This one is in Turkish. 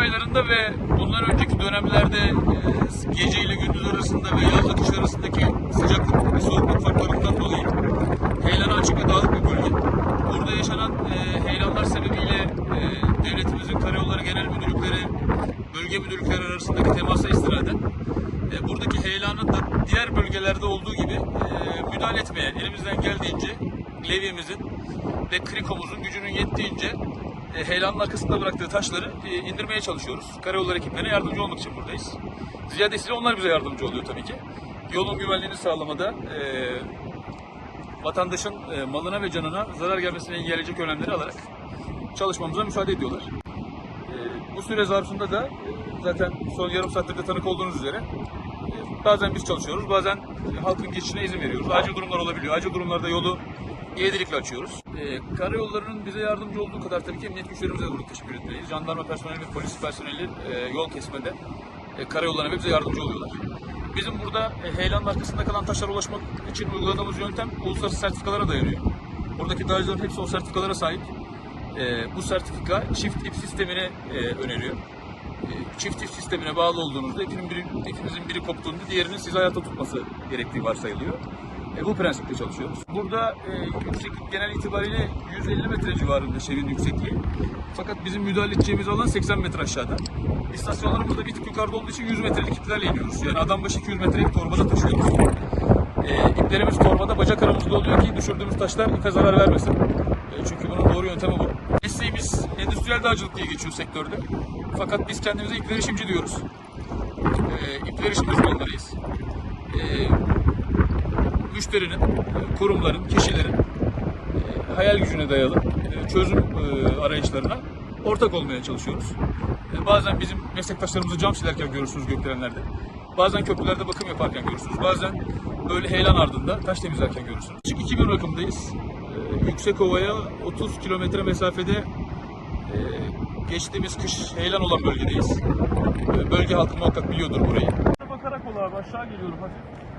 aylarında ve bundan önceki dönemlerde e, gece ile gündüz arasında ve yazla kış arasındaki sıcaklık ve soğukluk farklarından dolayı heyelana açık ve dağlık bir bölge. Burada yaşanan e, heyelanlar sebebiyle e, devletimizin karayolları genel müdürlükleri, bölge müdürlükleri arasındaki temasa istinaden buradaki heyelanın da diğer bölgelerde olduğu gibi müdahale etmeye elimizden geldiğince levyemizin ve krikomuzun gücünün yettiğince e, heyelanın arkasında bıraktığı taşları e, indirmeye çalışıyoruz. Karayolları ekiplerine yardımcı olmak için buradayız. Ziyadesiyle onlar bize yardımcı oluyor tabii ki. Yolun güvenliğini sağlamada e, vatandaşın e, malına ve canına zarar gelmesini engelleyecek önlemleri alarak çalışmamıza müsaade ediyorlar. Bu süre zarfında da zaten son yarım saattir de tanık olduğunuz üzere bazen biz çalışıyoruz, bazen halkın geçişine izin veriyoruz. Acil durumlar olabiliyor. Acil durumlarda yolu ivedilikle açıyoruz. E, karayollarının bize yardımcı olduğu kadar tabii ki emniyet güçlerimize de burada teşekkür etmeliyiz. Jandarma personeli ve polis personeli e, yol kesmede e, karayollarına bize yardımcı oluyorlar. Bizim burada e, heyelanın arkasında kalan taşlara ulaşmak için uyguladığımız yöntem uluslararası sertifikalara dayanıyor. Buradaki dağcıların hepsi o sertifikalara sahip. E, bu sertifika çift ip sistemini e, öneriyor. E, çift ip sistemine bağlı olduğunuzda ipinin biri, biri koptuğunda diğerinin sizi hayatta tutması gerektiği varsayılıyor. E, bu prensiple çalışıyoruz. Burada e, yükseklik genel itibariyle 150 metre civarında şevin yüksekliği. Fakat bizim müdahale edeceğimiz alan 80 metre aşağıda. İstasyonlarımız da bir tık yukarıda olduğu için 100 metrelik iplerle iniyoruz. Yani adam başı 200 metrelik torbada taşıyoruz. E, iplerimiz torbada bacak aramızda oluyor ki düşürdüğümüz taşlar ipe zarar vermesin. E, çünkü bunun doğru yöntemi bu. Mesleğimiz endüstriyel dağcılık diye geçiyor sektörde. Fakat biz kendimize ip verişimci diyoruz. E, ip verişim uzmanlarıyız. E, müşterinin, kurumların, kişilerin e, hayal gücüne dayalı e, çözüm e, arayışlarına ortak olmaya çalışıyoruz. Bazen bizim meslektaşlarımızı cam silerken görürsünüz gökdelenlerde. Bazen köprülerde bakım yaparken görürsünüz. Bazen böyle heyelan ardında taş temizlerken görürsünüz. Çık 2000 rakımdayız. E, Yüksekova'ya 30 kilometre mesafede geçtiğimiz kış heyelan olan bölgedeyiz. Bölge halkı muhakkak biliyordur burayı. Bakarak ol abi aşağı geliyorum hafif.